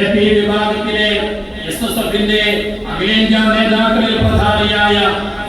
A വിഭാഗത്തിലെ S S എഫിന്റെ അഖിലേന്ത്യാ നേതാക്കളിൽ പ്രധാനിയായ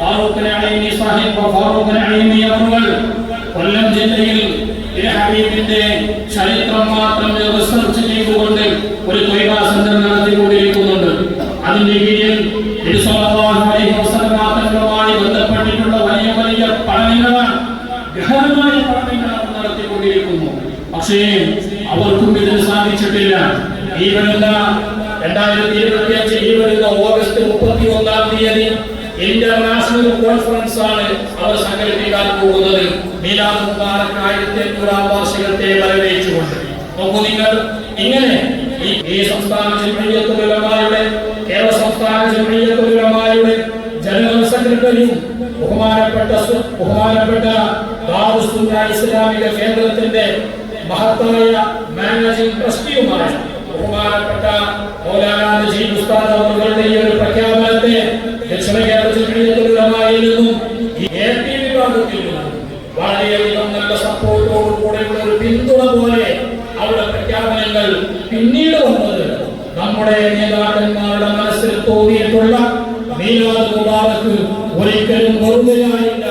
ഫാറൂഖ് അലൈമി സാഹിബ് ഫാറൂഖ് കൊല്ലം ജില്ലയിൽ ഹബീബിന്റെ ചരിത്രം മാത്രം റിസർച്ച് ചെയ്തുകൊണ്ട് ഒരു തൊഴിലാ സെന്റർ നടത്തിക്കൊണ്ടിരിക്കുന്നുണ്ട്. അതിന്റെ കീഴിൽ തങ്ങളുമായി ബന്ധപ്പെട്ടിട്ടുള്ള വലിയ വലിയ പഠനങ്ങളാണ് ഗഹനമായ പഠനങ്ങളാണ് നടത്തിക്കൊണ്ടിരിക്കുന്നു പക്ഷേ അവർക്കും ഇതിന് സാധിച്ചിട്ടില്ല. ഈ വരുന്ന രണ്ടായിരത്തി ഇരുപത്തി അഞ്ച് ഈ വരുന്ന ഓഗസ്റ്റ് മുപ്പത്തി ഒന്നാം തീയതി ഇന്റർനാഷണൽ കോൺഫറൻസ് ആണ് അവർ സംഘടിപ്പിക്കാൻ പോകുന്നത്. മീലാദ് മുബാറക് ആയിരത്തി അഞ്ഞൂറാം വാർഷികത്തെ വരവേച്ചുകൊണ്ട് നോക്കൂ നിങ്ങൾ ഇങ്ങനെ ഈ സംസ്ഥാന ജമീയത്തുലമാരുടെ കേരള സംസ്ഥാന ജമീയത്തുലമാരുടെ ജനറൽ സെക്രട്ടറിയും ബഹുമാനപ്പെട്ട ബഹുമാനപ്പെട്ട ദാറുസുന്ന ഇസ്ലാമിക കേന്ദ്രത്തിന്റെ മഹത്തായ മാനേജിംഗ് ട്രസ്റ്റിയുമായ ബഹുമാനപ്പെട്ട മൗലാന നജീബ് ഉസ്താദ് അവരുടെ ഈ ഒരു പ്രഖ്യാപനത്തെ ദക്ഷിണ കേരള ജമീയത്തുലമായിൽ നിന്നും ഈ എ പി വിഭാഗത്തിൽ വളരെയധികം നല്ല സപ്പോർട്ടോട് കൂടെയുള്ള ഒരു പിന്തുണ പോലെ അവരുടെ പ്രഖ്യാപനങ്ങൾ പിന്നീട് വന്നത് നമ്മുടെ നേതാക്കന്മാരുടെ മനസ്സിൽ തോന്നിയിട്ടുള്ള മീലാദ് മുബാറക്ക് ഒരിക്കലും വെറുതെയായില്ല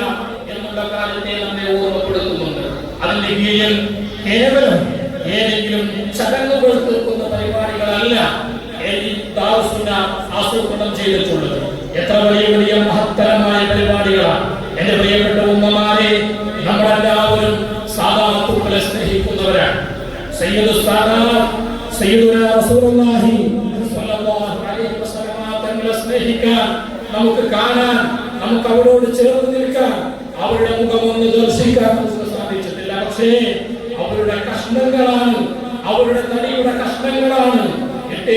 എന്നുള്ള കാര്യത്തെ നമ്മെ ഓർമ്മപ്പെടുത്തുന്നുണ്ട്. അതിന്റെ കീഴിൽ കേവലം ഏതെങ്കിലും ചടങ്ങുകൾ ദാറുസുന്ന ആസൂത്രണം ചെയ്തിട്ടുള്ളത്. എത്ര വലിയ വലിയ മഹത്തരമായ പരിപാടികളാണ്. എന്റെ പ്രിയപ്പെട്ട ഉമ്മമാരെ നമ്മളെല്ലാവരും സാധാത്തുക്കളെ സ്നേഹിക്കുന്നവരാണ്. സയ്യിദ് സയ്യിദുന റസൂലുള്ളാഹി സ്നേഹിക്കാൻ നമുക്ക് കാണാൻ നമുക്ക് അവരോട് ചേർന്ന്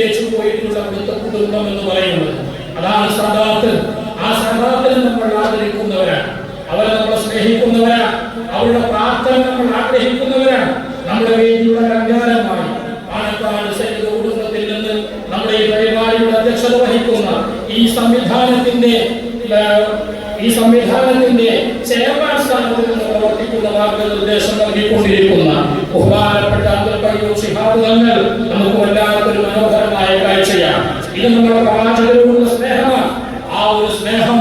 എട്ടേച്ചു പോയിട്ടുള്ള അവിടുത്തെ കുടുംബം എന്ന് പറയുന്നത്. അതാണ് സദാത്ത്. ആ സദാത്തിൽ നമ്മൾ ആദരിക്കുന്നവരാണ്. അവരെ നമ്മൾ സ്നേഹിക്കുന്നവരാണ്. അവരുടെ പ്രാർത്ഥന നമ്മൾ ആഗ്രഹിക്കുന്നവരാണ്. നമ്മുടെ വേദിയുടെ അലങ്കാരമായി പാലക്കാട് സൈനിക കുടുംബത്തിൽ നിന്ന് നമ്മുടെ ഈ പരിപാടിയുടെ അധ്യക്ഷത വഹിക്കുന്ന ഈ സംവിധാനത്തിന്റെ ഈ സംവിധാനത്തിന്റെ ചെയർമാൻ സ്ഥാനത്തിൽ നിന്ന് പ്രവർത്തിക്കുന്ന മാർഗനിർദ്ദേശം നൽകിക്കൊണ്ടിരിക്കുന്ന ബഹുമാനപ്പെട്ട അബ്ദുൽ ശിഹാബ് തങ്ങൾ നമുക്ക് വല്ലാത്തൊരു മനോഹരമായ കാഴ്ചയാണ്. ഇത് നമ്മുടെ പ്രവാചകരോടുള്ള സ്നേഹമാണ്. ആ ഒരു സ്നേഹം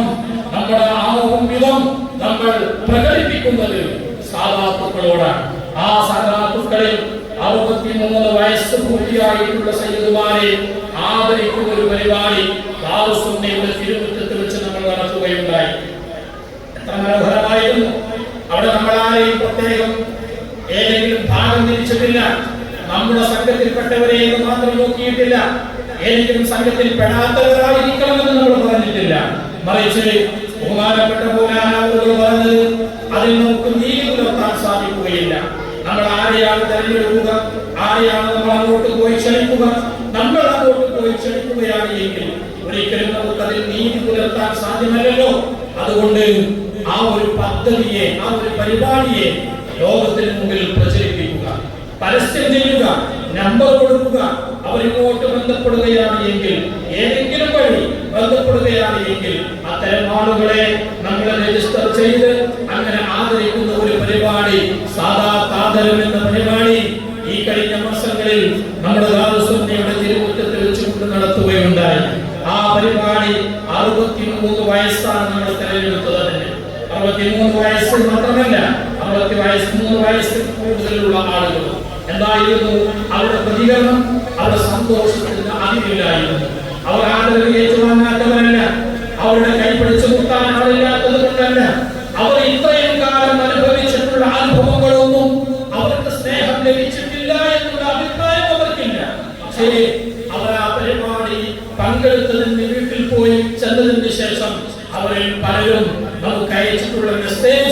നമ്മുടെ ആവും വിധം നമ്മൾ പ്രകടിപ്പിക്കുന്നത് സാധാത്തുക്കളോടാണ് ആ സാധാത്തുക്കളിൽ അറുപത്തിമൂന്ന് വയസ്സ് പൂർത്തിയായിട്ടുള്ള സയ്യിദുമാരെ ആദരിക്കുന്ന ഒരു പരിപാടി ദാറുസുന്നയുടെ തിരുമുറ്റത്ത് വെച്ച് നമ്മൾ നടത്തുകയുണ്ടായി. എത്ര മനോഹരമായിരുന്നു. അവിടെ നമ്മൾ ആരെയും പ്രത്യേകം ഏതെങ്കിലും ഭാഗം തിരിച്ചിട്ടില്ല. നമ്മുടെ സംഘത്തിൽപ്പെട്ടവരെ എന്ന് മാത്രം നോക്കിയിട്ടില്ല. ഏതെങ്കിലും സംഘത്തിൽ പെടാത്തവരായിരിക്കണമെന്ന് നമ്മൾ പറഞ്ഞിട്ടില്ല. മറിച്ച് ബഹുമാനപ്പെട്ട പോലാണ് പറഞ്ഞത് അതിൽ നമുക്ക് നീതി പുലർത്താൻ സാധിക്കുകയില്ല. നമ്മൾ ആരെയാണ് തെരഞ്ഞെടുക്കുക? ആരെയാണ് നമ്മൾ അങ്ങോട്ട് പോയി ക്ഷണിക്കുക? നമ്മൾ അങ്ങോട്ട് പോയി ക്ഷണിക്കുകയാണ് എങ്കിൽ ഒരിക്കലും നമുക്ക് അതിൽ നീതി പുലർത്താൻ സാധ്യമല്ലല്ലോ. അതുകൊണ്ട് ആ ഒരു പദ്ധതിയെ ആ ഒരു പരിപാടിയെ ലോകത്തിന് മുമ്പിൽ പ്രചരിപ്പിക്കുക പരസ്യം ചെയ്യുക നമ്പർ കൊടുക്കുക അവരിങ്ങോട്ട് ബന്ധപ്പെടുകയാണ് എങ്കിൽ ഏതെങ്കിലും വഴി ബന്ധപ്പെടുകയാണ് എങ്കിൽ അത്തരം ആളുകളെ നമ്മൾ രജിസ്റ്റർ ചെയ്ത് അങ്ങനെ ആദരിക്കുന്ന ഒരു പരിപാടി സാധാ താതരം എന്ന പരിപാടി ഈ കഴിഞ്ഞ മാസങ്ങളിൽ നമ്മുടെ ദാറുസുന്നയുടെ തിരുമുറ്റത്ത് വെച്ചുകൊണ്ട് നടത്തുകയുണ്ടായി. ആ പരിപാടി അറുപത്തിമൂന്ന് വയസ്സാണ് നമ്മൾ തെരഞ്ഞെടുത്തത് തന്നെ. അറുപത്തിമൂന്ന് വയസ്സ് മാത്രമല്ല അറുപത്തി വയസ്സ് മൂന്ന് വയസ്സിൽ കൂടുതലുള്ള ആളുകൾ. എന്തായിരുന്നു? അവരുടെ പ്രതികരണം അവരുടെ സന്തോഷത്തിന് അതിരില്ലായിരുന്നു അവർ ആളുകൾ ഏറ്റുവാങ്ങാത്തവരല്ല. അവരുടെ കൈ പിടിച്ചു നിർത്താൻ ആളില്ലാത്തത് കൊണ്ടല്ല. അവർ ഇത്രയും കാലം അനുഭവിച്ചിട്ടുള്ള അനുഭവങ്ങളൊന്നും അവർക്ക് സ്നേഹം ലഭിച്ചിട്ടില്ല എന്നുള്ള അഭിപ്രായം അവർക്കില്ല. പക്ഷേ അവർ ആ പരിപാടി പങ്കെടുത്തതിന് വീട്ടിൽ പോയി ചെന്നതിന് ശേഷം അവരിൽ പലരും നമുക്ക് അയച്ചിട്ടുള്ള മെസ്സേജ്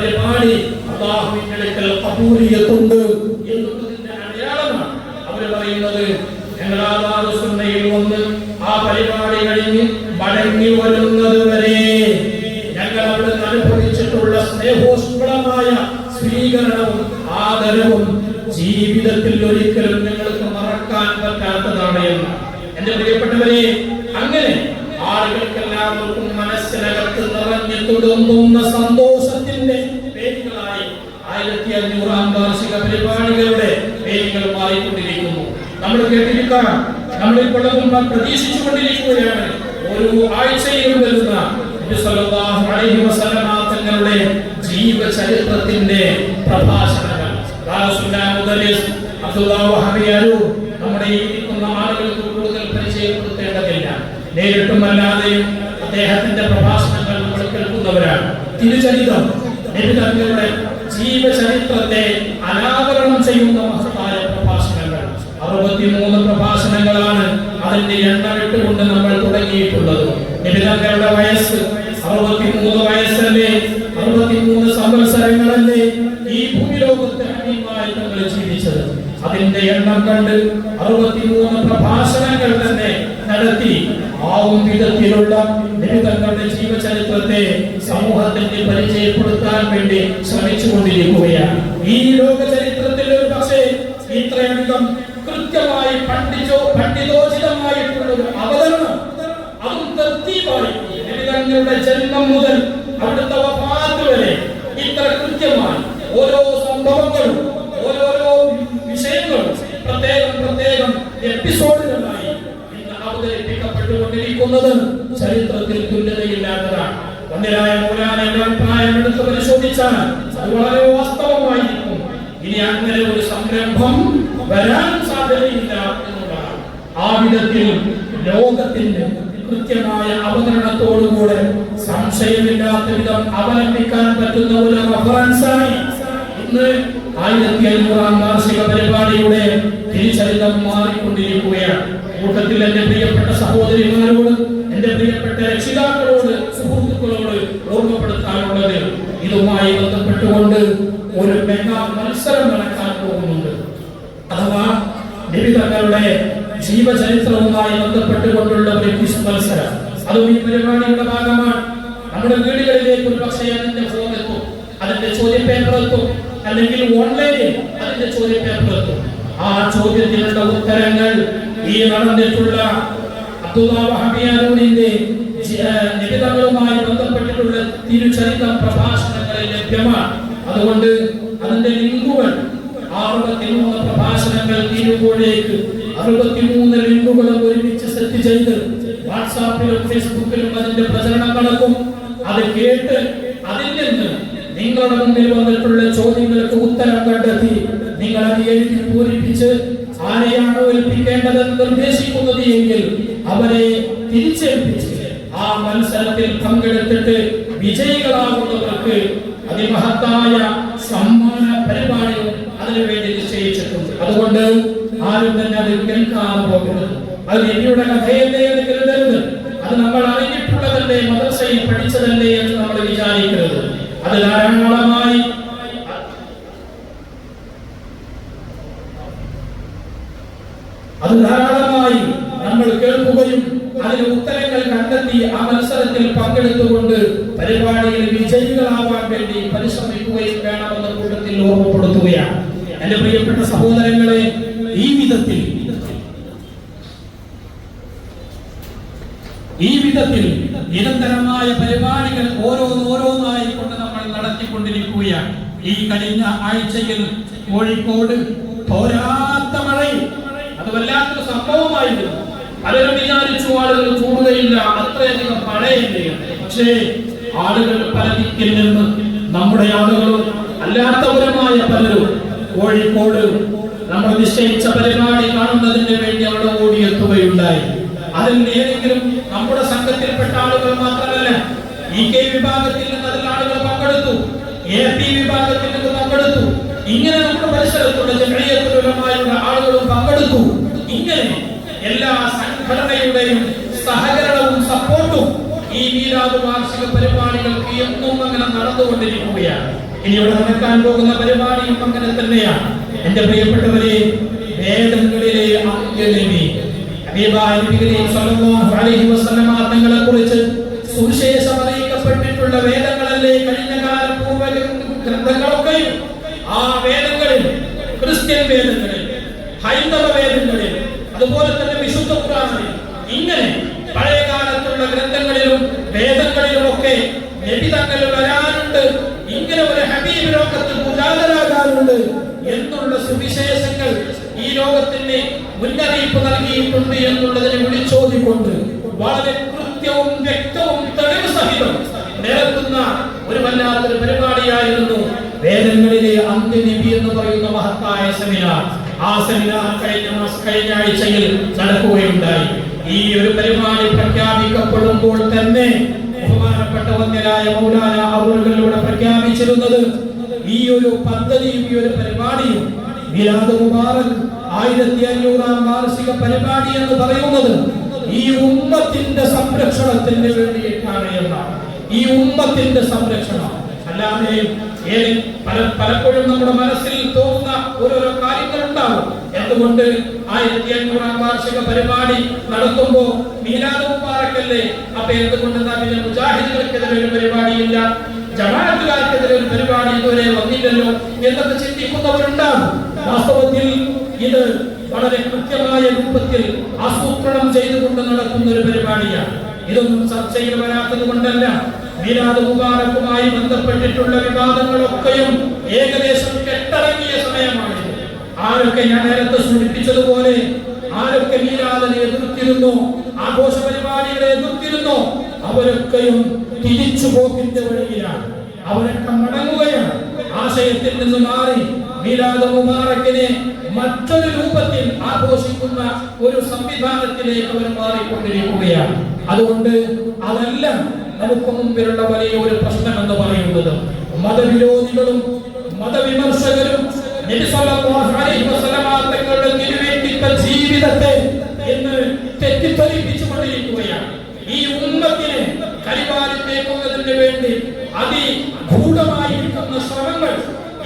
പരിപാടി അള്ളാഹുവിന്റെ ആ പരിപാടി വരെ അനുഭവിച്ചിട്ടുള്ള ആദരവും ജീവിതത്തിൽ ഒരിക്കലും മറക്കാൻ പറ്റാത്തതാണ് അങ്ങനെ വേദികളായി ആയിരത്തി അഞ്ഞൂറാം വാർഷിക പരിപാടികളുടെ പേരുകൾ മാറിക്കൊണ്ടിരിക്കുന്നു. നമ്മൾ കേട്ടിരിക്കാം നമ്മളിൽ പലതും പ്രതീക്ഷിച്ചു കൊണ്ടിരിക്കുകയാണ് ഒരു ആഴ്ചയിലും വരുന്ന തങ്ങളുടെ പ്രഭാഷണങ്ങൾ. അബ്ദുല്ലാഹ് വഹബി അരൂർ നമ്മുടെ ഇരിക്കുന്ന ആളുകൾക്ക് കൂടുതൽ പരിചയപ്പെടുത്തേണ്ടതില്ല. നേരിട്ടും അല്ലാതെയും അദ്ദേഹത്തിന്റെ പ്രഭാഷണങ്ങൾ നമ്മൾ കേൾക്കുന്നവരാണ്. തിരുചരിതം. നബി തങ്ങളുടെ ജീവചരിത്രത്തെ അനാവരണം ചെയ്യുന്ന മഹത്തായ പ്രഭാഷണങ്ങൾ. അറുപത്തിമൂന്ന് പ്രഭാഷണങ്ങളാണ് അതിന്റെ എണ്ണം കൊണ്ട് നമ്മൾ തുടങ്ങിയിട്ടുള്ളത്. വയസ്സ് അറുപത്തിമൂന്ന് വയസ്സല്ലേ? അറുപത്തിമൂന്ന് സംവത്സരങ്ങളല്ലേ ഈ ഭൂമിലോകത്ത് അന്യമായി തങ്ങൾ ജീവിച്ചത്? അതിന്റെ എണ്ണം കണ്ട് അറുപത്തിമൂന്ന് പ്രഭാഷണങ്ങൾ തന്നെ നടത്തി ആവും വിധത്തിലുള്ള ലളിതങ്ങളുടെ ജീവചരിത്രത്തെ സമൂഹത്തിന് പരിചയപ്പെടുത്താൻ വേണ്ടി ശ്രമിച്ചുകൊണ്ടിരിക്കുകയാണ്. ഈ ലോക ചരിത്രത്തിൽ ഒരു പക്ഷേ ഇത്രയധികം കൃത്യമായി പണ്ഡിതോ പണ്ഡിതോചിതമായിട്ടുള്ള ഒരു അവതരണം അതും തൃപ്തിയായി ലളിതങ്ങളുടെ ജന്മം മുതൽ അവിടുത്തെ വഫാത്ത് വരെ ഇത്ര കൃത്യമായി ഓരോ സംഭവങ്ങളും ഓരോരോ വിഷയങ്ങളും പ്രത്യേകം പ്രത്യേകം എപ്പിസോഡുകളായി ഇന്ന് അവതരിപ്പിക്കപ്പെട്ടുകൊണ്ടിരിക്കുന്നത് ചരിത്രത്തിൽ തുല്യതയില്ലാത്തതാണ്. ഒന്നിനായ മൂലാനയുടെ അഭിപ്രായം എടുത്ത് പരിശോധിച്ചാൽ അത് വളരെ വാസ്തവമായിരിക്കും. ഇനി അങ്ങനെ ഒരു സംരംഭം വരാൻ സാധ്യതയില്ല എന്നുള്ളതാണ്. ആ വിധത്തിൽ ലോകത്തിന്റെ കൃത്യമായ അവതരണത്തോടുകൂടെ സംശയമില്ലാത്ത വിധം അവലംബിക്കാൻ പറ്റുന്ന ഒരു റഫറൻസായി ഇന്ന് ആയിരത്തി അഞ്ഞൂറാം വാർഷിക പരിപാടിയുടെ തിരിച്ചറിതം മാറിക്കൊണ്ടിരിക്കുകയാണ്. കൂട്ടത്തിൽ എന്റെ പ്രിയപ്പെട്ട സഹോദരിമാരോട് എന്റെ പ്രിയപ്പെട്ട രക്ഷിതാക്കളോട് സുഹൃത്തുക്കളോട് ഓർമ്മപ്പെടുത്താനുള്ളത് ഇതുമായി ബന്ധപ്പെട്ടുകൊണ്ട് ഒരു മെഗാ മത്സരം നടക്കാൻ പോകുന്നുണ്ട്. അഥവാ നബി തങ്ങളുടെ ജീവചരിത്രവുമായി ബന്ധപ്പെട്ടുകൊണ്ടുള്ള ഒരു ക്വിസ് മത്സരം. അതും ഈ പരിപാടിയുടെ ഭാഗമാണ്. നമ്മുടെ വീടുകളിലേക്ക് ഒരു പക്ഷേ അതിന്റെ ഫോൺ എത്തും അതിന്റെ ചോദ്യപേപ്പർ എത്തും അല്ലെങ്കിൽ ഓൺലൈനിൽ അതിന്റെ ചോദ്യപേപ്പർ എത്തും ആ ചോദ്യത്തിനുള്ള ഉത്തരങ്ങൾ ഈ നടന്നിട്ടുള്ള അബ്ദുല്ലാഹിയാനൂരിന്റെ നിബിതങ്ങളുമായി ബന്ധപ്പെട്ടിട്ടുള്ള തിരുചരിത്ര പ്രഭാഷണങ്ങളിൽ ലഭ്യമാണ്. അതുകൊണ്ട് അതിന്റെ ലിങ്കുകൾ ആറുപത്തിമൂന്ന് പ്രഭാഷണങ്ങൾ തീരുമ്പോഴേക്ക് അറുപത്തിമൂന്ന് ലിങ്കുകളും ഒരുമിച്ച് സെറ്റ് ചെയ്ത് വാട്സാപ്പിലും ഫേസ്ബുക്കിലും അതിന്റെ പ്രചരണം നടക്കും. അത് കേട്ട് അതിൽ നിന്ന് നിങ്ങളുടെ മുന്നിൽ വന്നിട്ടുള്ള ചോദ്യങ്ങൾക്ക് ഉത്തരം കണ്ടെത്തി നിങ്ങൾ അത് എഴുതി പൂരിപ്പിച്ച് ആരെയാണോ ഏൽപ്പിക്കേണ്ടതെന്ന് നിർദ്ദേശിക്കുന്നത് എങ്കിൽ അവരെ തിരിച്ചേൽപ്പിച്ച് ആ മത്സരത്തിൽ പങ്കെടുത്തിട്ട് വിജയികളാകുന്നവർക്ക് അതിമഹത്തായ സമ്മാന പരിപാടികൾ അതിനുവേണ്ടി നിശ്ചയിച്ചിട്ടുണ്ട്. അതുകൊണ്ട് ആരും തന്നെ അത് കേൾക്കാതെ പോകരുത്. അത് നബിയുടെ കഥയല്ലേ എന്ന് കരുതരുത്. അത് നമ്മൾ അറിഞ്ഞിട്ടുള്ളതല്ലേ മദ്രസയിൽ പഠിച്ചതല്ലേ എന്ന് നമ്മൾ വിചാരിക്കരുത്. അത് ധാരാളമായി അത് ധാരാളമായി നമ്മൾ കേൾക്കുകയും അതിന് ഉത്തരങ്ങൾ കണ്ടെത്തി ആ മത്സരത്തിൽ പങ്കെടുത്തുകൊണ്ട് പരിപാടിയിൽ വിജയികളാവാൻ വേണ്ടി പരിശ്രമിക്കുകയും വേണമെന്ന് കൂട്ടത്തിൽ ഓർമ്മപ്പെടുത്തുകയാണ്. എന്റെ പ്രിയപ്പെട്ട സഹോദരങ്ങളെ ഈ വിധത്തിൽ ഈ വിധത്തിൽ നിരന്തരമായ പരിപാടികൾ ഓരോന്നോരോന്നായി കൊണ്ട് നമ്മൾ നടത്തിക്കൊണ്ടിരിക്കുകയാണ്. ഈ കഴിഞ്ഞ ആഴ്ചയിൽ കോഴിക്കോട് പോരാത്ത മഴയും അത് വല്ലാത്തൊരു സംഭവമായിരുന്നു. പലരും വിചാരിച്ചു ആളുകൾ കൂടുകയില്ല അത്രയധികം മഴയില്ല. പക്ഷേ ആളുകൾ പല നിന്ന് നമ്മുടെ ആളുകളും അല്ലാത്തവരുമായ പലരും കോഴിക്കോട് നമ്മൾ നിശ്ചയിച്ച പരിപാടി കാണുന്നതിന് വേണ്ടി അവിടെ ഓടിയെത്തുകയുണ്ടായി. അതിൽ ഏതെങ്കിലും നമ്മുടെ സംഘത്തിൽപ്പെട്ട ആളുകൾ മാത്രമല്ല ഇ കെ വിഭാഗത്തിൽ നിന്ന് അതിൽ ആളുകൾ പങ്കെടുത്തു എ പി വിഭാഗത്തിൽ നിന്ന് പങ്കെടുത്തു. ഇങ്ങനെ നമ്മുടെ പരിസരത്തുള്ള ജനീയത്തിലുള്ള ആളുകളും പങ്കെടുത്തു. ഇങ്ങനെ എല്ലാ സംഘടനയുടെയും സഹകരണവും സപ്പോർട്ടും ഈ വീരാതു വാർഷിക പരിപാടികൾക്ക് എന്നും അങ്ങനെ നടന്നുകൊണ്ടിരിക്കുകയാണ്. ഇനി ഇവിടെ നടക്കാൻ പോകുന്ന പരിപാടിയും അങ്ങനെ തന്നെയാണ്. എന്റെ പ്രിയപ്പെട്ടവരെ വേദങ്ങളിലെ വസല്ലമ തങ്ങളെ കുറിച്ച് സുവിശേഷം അറിയിക്കപ്പെട്ടിട്ടുള്ള വേദങ്ങളല്ലേ? കഴിഞ്ഞ കാല പൂർവ ഗ്രന്ഥങ്ങളൊക്കെയും. ആ വേദങ്ങളിൽ ക്രിസ്ത്യൻ വേദങ്ങളിൽ ഹൈന്ദവ വേദങ്ങളിൽ അതുപോലെ തന്നെ വിശുദ്ധ പുരാണങ്ങളിൽ ഇങ്ങനെ പഴയ കാലത്തുള്ള ഗ്രന്ഥങ്ങളിലും വേദങ്ങളിലുമൊക്കെ നബി തങ്ങൾ വരാനുണ്ട് ഇങ്ങനെ ഒരു ഹബീബ് ലോകത്ത് മുജാതരാകാനുണ്ട് എന്നുള്ള സുവിശേഷങ്ങൾ ഈ ലോകത്തിന് മുന്നറിയിപ്പ് നൽകിയിട്ടുണ്ട് എന്നുള്ളതിനെ വിളിച്ചോതിക്കൊണ്ട് വളരെ കൃത്യവും വ്യക്തവും തെളിവ് സഹിതം നിരത്തുന്ന ഒരു വല്ലാത്തൊരു പരിപാടിയായിരുന്നു വേദങ്ങളിലെ അന്ത്യനിധി എന്ന് പറയുന്ന മഹത്തായ സെമിനാർ. ആ സെമിനാർ കഴിഞ്ഞ മാസം കഴിഞ്ഞ ആഴ്ചയിൽ നടക്കുകയുണ്ടായി. ഈ ഒരു പരിപാടി പ്രഖ്യാപിക്കപ്പെടുമ്പോൾ തന്നെ ബഹുമാനപ്പെട്ട വന്യരായ മൗലാന അവറുകളിലൂടെ പ്രഖ്യാപിച്ചിരുന്നത് ഈ ഒരു പദ്ധതിയും ഈ ഒരു പരിപാടിയും മിലാദ് മുബാറക് ആയിരത്തി അഞ്ഞൂറാം വാർഷിക പരിപാടി എന്ന് പറയുന്നത് ഈ ഉമ്മത്തിന്റെ സംരക്ഷണത്തിന് വേണ്ടിയിട്ടാണ് എന്നാണ്. ഈ ഉമ്മത്തിന്റെ സംരക്ഷണം. അല്ലാതെ പലപ്പോഴും നമ്മുടെ മനസ്സിൽ തോന്നുന്ന ഓരോരോ കാര്യങ്ങൾ ഉണ്ടാവും എന്തുകൊണ്ട് ആയിരത്തി അഞ്ഞൂറാം വാർഷിക പരിപാടി നടത്തുമ്പോ മീലാദ് അപ്പൊ എന്തുകൊണ്ട് മുജാഹിദുകൾക്കെതിരെ ഒരു പരിപാടിയില്ല? ജമാഅത്തുകാർക്കെതിരെ ഒരു പരിപാടി ഇതുവരെ വന്നില്ലല്ലോ എന്നൊക്കെ ചിന്തിക്കുന്നവരുണ്ടാകും. വാസ്തവത്തിൽ ഇത് വളരെ കൃത്യമായ രൂപത്തിൽ ആസൂത്രണം ചെയ്തുകൊണ്ട് നടക്കുന്ന ഒരു പരിപാടിയാണ്. ഇതൊന്നും ചർച്ചയിൽ വരാത്തത് കൊണ്ടല്ല. മീലാദ് മുബാറക്കുമായി ബന്ധപ്പെട്ടിട്ടുള്ള വിവാദങ്ങളൊക്കെയും ഏകദേശം കെട്ടടങ്ങിയ സമയമാണിത് ആരൊക്കെ ഞാൻ നേരത്തെ സൂചിപ്പിച്ചതുപോലെ ആരൊക്കെ മീലാദിനെ എതിർത്തിരുന്നു ആഘോഷ പരിപാടികളെ എതിർത്തിരുന്നു അവരൊക്കെയും തിരിച്ചു പോക്കിന്റെ വഴിയിലാണ്. അവരൊക്കെ മടങ്ങുകയാണ്. ആശയത്തിൽ നിന്ന് മാറി മീലാദ് മുബാറക്കിനെ മറ്റൊരു രൂപത്തിൽ ആഘോഷിക്കുന്ന ഒരു സംവിധാനത്തിലേക്ക് അവർ മാറിക്കൊണ്ടിരിക്കുകയാണ്. അതുകൊണ്ട് അതല്ല നമുക്ക് മുമ്പിലുള്ള വലിയ ഒരു പ്രശ്നം എന്ന് പറയുന്നത്. മതവിരോധികളും മതവിമർശകരും തങ്ങളുടെ തിരുവേറ്റിത്ത ജീവിതത്തെ എന്ന് തെറ്റിദ്ധരിപ്പിച്ചു കൊണ്ടിരിക്കുകയാണ് ഈ ഉമ്മത്തിനെ വേണ്ടി അതിഗൂഢമായിരിക്കുന്ന ശ്രമങ്ങൾ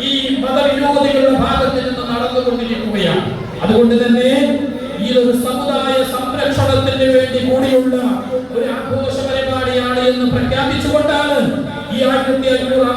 ഈ മതവിരോധികളുടെ ഭാഗത്ത് നിന്ന് നടന്നുകൊണ്ടിരിക്കുകയാണ്. അതുകൊണ്ട് തന്നെ ഈ ഒരു സമുദായ സംരക്ഷണത്തിന് വേണ്ടി കൂടിയുള്ള ഒരു ആഘോഷ പ്രഖ്യാപിച്ചുകൊണ്ടാണ് ഈ ആയിരത്തി അഞ്ഞൂറാം